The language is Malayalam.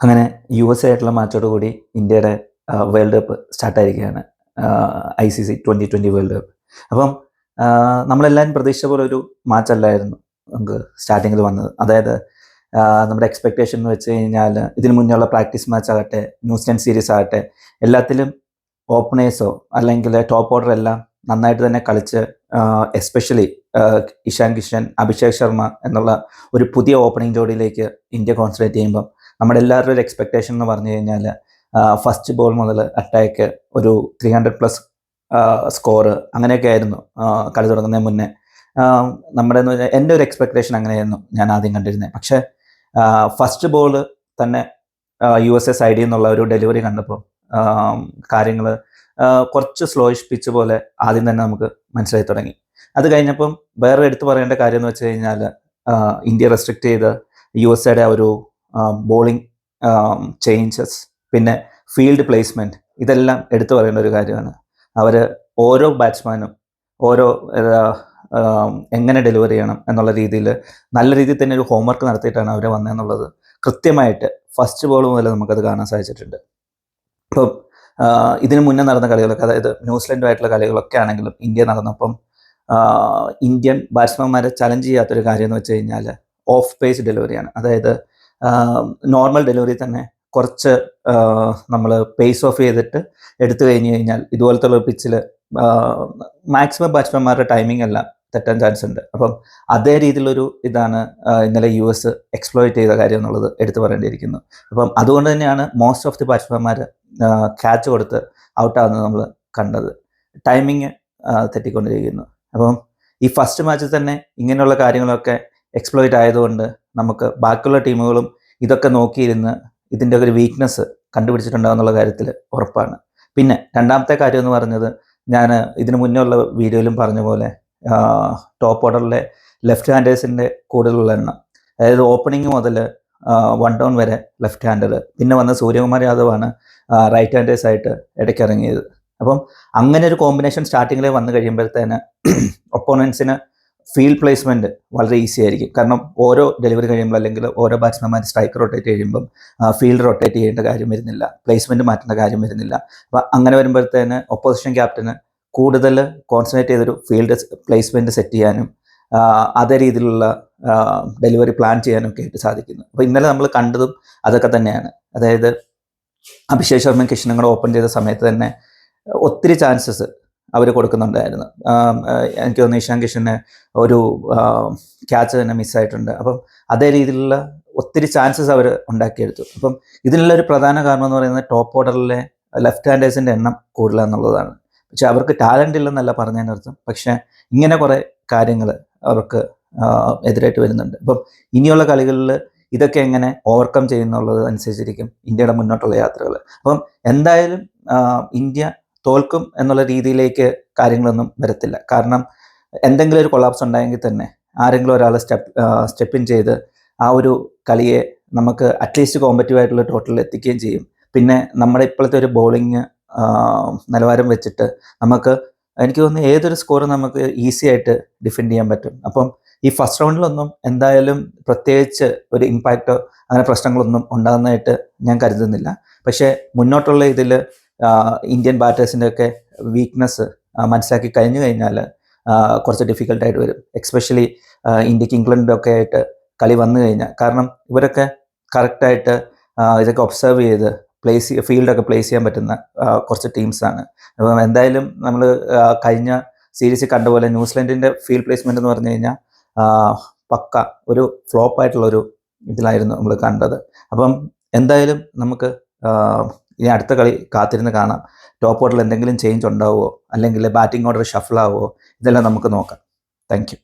അങ്ങനെ യു എസ് ആയിട്ടുള്ള മാച്ചോടുകൂടി ഇന്ത്യയുടെ world cup സ്റ്റാർട്ടായിരിക്കുകയാണ് I C C twenty twenty world cup അപ്പം നമ്മളെല്ലാവരും പ്രതീക്ഷിച്ച പോലെ ഒരു മാച്ച് അല്ലായിരുന്നു നമുക്ക് സ്റ്റാർട്ടിങ്ങിൽ വന്നത്. അതായത് നമ്മുടെ എക്സ്പെക്റ്റേഷൻ എന്ന് വെച്ച് കഴിഞ്ഞാൽ ഇതിനു മുന്നേ ഉള്ള പ്രാക്ടീസ് മാച്ച് ആകട്ടെ ന്യൂസിലൻഡ് സീരീസ് ആകട്ടെ എല്ലാത്തിലും ഓപ്പണേഴ്സോ അല്ലെങ്കിൽ ടോപ്പ് ഓർഡർ എല്ലാം നന്നായിട്ട് തന്നെ കളിച്ച് എസ്പെഷ്യലി ഇഷാൻ കിഷൻ അഭിഷേക് ശർമ്മ എന്നുള്ള ഒരു പുതിയ ഓപ്പണിംഗ് ജോഡിയിലേക്ക് ഇന്ത്യ കോൺസെൻട്രേറ്റ് ചെയ്യുമ്പം നമ്മുടെ എല്ലാവരുടെ ഒരു എക്സ്പെക്ടേഷൻ എന്ന് പറഞ്ഞു കഴിഞ്ഞാൽ ഫസ്റ്റ് ബോൾ മുതൽ അറ്റാക്ക് ഒരു ത്രീ ഹൺഡ്രഡ് പ്ലസ് സ്കോറ് അങ്ങനെയൊക്കെ ആയിരുന്നു കളി തുടങ്ങുന്നതിന് മുന്നേ. നമ്മുടെ എന്റെ ഒരു എക്സ്പെക്ടേഷൻ അങ്ങനെയായിരുന്നു ഞാൻ ആദ്യം കണ്ടിരുന്നത്. പക്ഷേ ഫസ്റ്റ് ബോൾ തന്നെ യു എസ് എ സൈഡിൽ നിന്നുള്ള ഒരു ഡെലിവറി കണ്ടപ്പോൾ കാര്യങ്ങൾ കുറച്ച് സ്ലോയിഷ് പിച്ച് പോലെ ആദ്യം തന്നെ നമുക്ക് മനസ്സിലായി തുടങ്ങി. അത് കഴിഞ്ഞപ്പം വേറെ എടുത്തു പറയേണ്ട കാര്യം എന്ന് വെച്ച് കഴിഞ്ഞാൽ ഇന്ത്യ റെസ്ട്രിക്റ്റ് ചെയ്ത് യു എസ് എയുടെ ഒരു ബോളിംഗ് ചേഞ്ചസ് പിന്നെ ഫീൽഡ് പ്ലേസ്മെന്റ് ഇതെല്ലാം എടുത്തു പറയേണ്ട ഒരു കാര്യമാണ്. അവർ ഓരോ ബാറ്റ്സ്മാനും ഓരോ എങ്ങനെ ഡെലിവറി ചെയ്യണം എന്നുള്ള രീതിയിൽ നല്ല രീതിയിൽ തന്നെ ഒരു ഹോംവർക്ക് നടത്തിയിട്ടാണ് അവർ വന്നതെന്നുള്ളത് കൃത്യമായിട്ട് ഫസ്റ്റ് ബോൾ മുതൽ നമുക്കത് കാണാൻ സാധിച്ചിട്ടുണ്ട്. ഇപ്പം ഇതിനു മുന്നേ നടന്ന കളികളൊക്കെ അതായത് ന്യൂസിലൻഡുമായിട്ടുള്ള കളികളൊക്കെ ആണെങ്കിലും ഇന്ത്യ നടന്നപ്പം ഇന്ത്യൻ ബാറ്റ്സ്മാൻമാരെ ചലഞ്ച് ചെയ്യാത്തൊരു കാര്യം എന്ന് വെച്ച് കഴിഞ്ഞാൽ ഓഫ് പേസ് ഡെലിവറിയാണ് അതായത് നോർമൽ ഡെലിവറി തന്നെ കുറച്ച് നമ്മൾ പേസ് ഓഫ് ചെയ്തിട്ട് എടുത്തു കഴിഞ്ഞ് കഴിഞ്ഞാൽ ഇതുപോലത്തെ ഒരു പിച്ചിൽ മാക്സിമം ബാറ്റ്സ്മാൻമാരുടെ ടൈമിംഗ് എല്ലാം തെറ്റാൻ ചാൻസ് ഉണ്ട്. അപ്പം അതേ രീതിയിലൊരു ഇതാണ് ഇന്നലെ യു എസ് എക്സ്പ്ലോയിറ്റ് ചെയ്ത കാര്യം എന്നുള്ളത് എടുത്തു പറയേണ്ടിയിരിക്കുന്നു. അപ്പം അതുകൊണ്ട് തന്നെയാണ് മോസ്റ്റ് ഓഫ് ദി ബാറ്റ്സ്മാൻമാർ ക്യാച്ച് കൊടുത്ത് ഔട്ടാകുന്നത് നമ്മൾ കണ്ടത്. ടൈമിങ് തെറ്റിക്കൊണ്ടിരിക്കുന്നു. അപ്പം ഈ ഫസ്റ്റ് മാച്ചിൽ തന്നെ ഇങ്ങനെയുള്ള കാര്യങ്ങളൊക്കെ എക്സ്പ്ലോയിറ്റ് ആയതുകൊണ്ട് നമുക്ക് ബാക്കിയുള്ള ടീമുകളും ഇതൊക്കെ നോക്കിയിരുന്ന് ഇതിന്റെ ഒരു വീക്ക്നെസ് കണ്ടുപിടിച്ചിട്ടുണ്ടാകുന്നുള്ള കാര്യത്തിൽ ഉറപ്പാണ്. പിന്നെ രണ്ടാമത്തെ കാര്യം എന്ന് പറഞ്ഞത് ഞാൻ ഇതിനു മുന്നേ വീഡിയോയിലും പറഞ്ഞ പോലെ ടോപ്പ് ഓർഡറിലെ ലെഫ്റ്റ് ഹാൻഡേഴ്സിന്റെ കൂടുതലുള്ള എണ്ണം. അതായത് ഓപ്പണിംഗ് മുതൽ വൺ ഡൗൺ വരെ ലെഫ്റ്റ് ഹാൻഡർ പിന്നെ വന്ന സൂര്യകുമാർ യാദവാണ് റൈറ്റ് ഹാൻഡേഴ്സ് ആയിട്ട് ഇടയ്ക്ക് ഇറങ്ങിയത്. അപ്പം അങ്ങനെ ഒരു കോമ്പിനേഷൻ സ്റ്റാർട്ടിങ്ങിൽ വന്നു കഴിയുമ്പോഴത്തേന് ഒപ്പോണൻസിന് ഫീൽഡ് പ്ലേസ്മെന്റ് വളരെ ഈസി ആയിരിക്കും. കാരണം ഓരോ ഡെലിവറി കഴിയുമ്പോൾ അല്ലെങ്കിൽ ഓരോ ബാറ്റ്സ്മാൻമാർ സ്ട്രൈക്ക് റൊട്ടേറ്റ് ചെയ്യുമ്പം ഫീൽഡ് റൊട്ടേറ്റ് ചെയ്യേണ്ട കാര്യം വരുന്നില്ല. പ്ലേസ്മെന്റ് മാറ്റേണ്ട കാര്യം വരുന്നില്ല. അപ്പം അങ്ങനെ വരുമ്പോഴത്തേന് ഒപ്പോസിഷൻ ക്യാപ്റ്റന് കൂടുതൽ കോൺസെൻട്രേറ്റ് ചെയ്തൊരു ഫീൽഡ് പ്ലേസ്മെന്റ് സെറ്റ് ചെയ്യാനും അതേ രീതിയിലുള്ള ഡെലിവറി പ്ലാൻ ചെയ്യാനും ഒക്കെ ആയിട്ട് സാധിക്കുന്നു. അപ്പോൾ ഇന്നലെ നമ്മൾ കണ്ടതും അതൊക്കെ തന്നെയാണ്. അതായത് അഭിഷേക് ശർമ്മ കിഷനും ഓപ്പൺ ചെയ്ത സമയത്ത് തന്നെ ഒത്തിരി ചാൻസസ് അവർ കൊടുക്കുന്നുണ്ടായിരുന്നു. എനിക്ക് തോന്നുന്നു ഇഷാൻ കിഷന് ഒരു ക്യാച്ച് തന്നെ മിസ്സായിട്ടുണ്ട്. അപ്പം അതേ രീതിയിലുള്ള ഒത്തിരി ചാൻസസ് അവർ ഉണ്ടാക്കിയെടുത്തു. അപ്പം ഇതിനുള്ള ഒരു പ്രധാന കാരണം എന്ന് പറയുന്നത് ടോപ്പ് ഓർഡറിലെ ലെഫ്റ്റ് ഹാൻഡേഴ്സിന്റെ എണ്ണം കൂടുതലെന്നുള്ളതാണ് പക്ഷെ അവർക്ക് ടാലന്റ് ഇല്ലെന്നല്ല പറഞ്ഞതിനർത്ഥം. പക്ഷേ ഇങ്ങനെ കുറേ കാര്യങ്ങൾ അവർക്ക് എതിരായിട്ട് വരുന്നുണ്ട്. അപ്പം ഇനിയുള്ള കളികളിൽ ഇതൊക്കെ എങ്ങനെ ഓവർകം ചെയ്യുന്നുള്ളത് അനുസരിച്ചിരിക്കും ഇന്ത്യയുടെ മുന്നോട്ടുള്ള യാത്രകൾ. അപ്പം എന്തായാലും ഇന്ത്യ തോൽക്കും എന്നുള്ള രീതിയിലേക്ക് കാര്യങ്ങളൊന്നും വരത്തില്ല. കാരണം എന്തെങ്കിലും ഒരു കൊളാപ്സ് ഉണ്ടായെങ്കിൽ തന്നെ ആരെങ്കിലും ഒരാൾ സ്റ്റെപ്പ് സ്റ്റെപ്പിൻ ചെയ്ത് ആ ഒരു കളിയെ നമുക്ക് അറ്റ്ലീസ്റ്റ് കോമ്പറ്റീവ് ആയിട്ടുള്ള ടോട്ടലിൽ എത്തിക്കുകയും ചെയ്യും. പിന്നെ നമ്മുടെ ഇപ്പോഴത്തെ ഒരു ബോളിങ് നിലവാരം വെച്ചിട്ട് നമുക്ക് എനിക്ക് തോന്നുന്നു ഏതൊരു സ്കോറും നമുക്ക് ഈസി ആയിട്ട് ഡിഫെൻഡ് ചെയ്യാൻ പറ്റും. അപ്പം ഈ ഫസ്റ്റ് റൗണ്ടിലൊന്നും എന്തായാലും പ്രത്യേകിച്ച് ഒരു ഇമ്പാക്റ്റോ അങ്ങനെ പ്രശ്നങ്ങളൊന്നും ഉണ്ടാകുന്നതായിട്ട് ഞാൻ കരുതുന്നില്ല. പക്ഷേ മുന്നോട്ടുള്ള ഇതിൽ ഇന്ത്യൻ ബാറ്റേഴ്സിന്റെ ഒക്കെ വീക്ക്നെസ് മനസ്സിലാക്കി കഴിഞ്ഞു കഴിഞ്ഞാൽ കുറച്ച് ഡിഫിക്കൽട്ടായിട്ട് വരും. എക്സ്പെഷ്യലി ഇന്ത്യയ്ക്ക് ഇംഗ്ലണ്ടിന്റെ ഒക്കെ ആയിട്ട് കളി വന്നു കഴിഞ്ഞാൽ. കാരണം ഇവരൊക്കെ കറക്റ്റായിട്ട് ഇതൊക്കെ ഒബ്സർവ് ചെയ്ത് പ്ലേസ് ഫീൽഡൊക്കെ പ്ലേസ് ചെയ്യാൻ പറ്റുന്ന കുറച്ച് ടീംസാണ് അപ്പം എന്തായാലും നമ്മൾ കഴിഞ്ഞ സീരീസിൽ കണ്ട പോലെ ന്യൂസിലൻഡിന്റെ ഫീൽഡ് പ്ലേസ്മെന്റ് എന്ന് പറഞ്ഞു കഴിഞ്ഞാൽ പക്ക ഒരു ഫ്ലോപ്പ് ആയിട്ടുള്ള ഒരു ഇതിലായിരുന്നു നമ്മൾ കണ്ടത്. അപ്പം എന്തായാലും നമുക്ക് ഇനി അടുത്ത കളി കാത്തിരുന്ന് കാണാം. ടോപ്പ് ഓർഡറിൽ എന്തെങ്കിലും ചേഞ്ച് ഉണ്ടാവുമോ അല്ലെങ്കിൽ ബാറ്റിംഗ് ഓർഡർ ഷഫിൾ ആവുമോ ഇതെല്ലാം നമുക്ക് നോക്കാം. താങ്ക്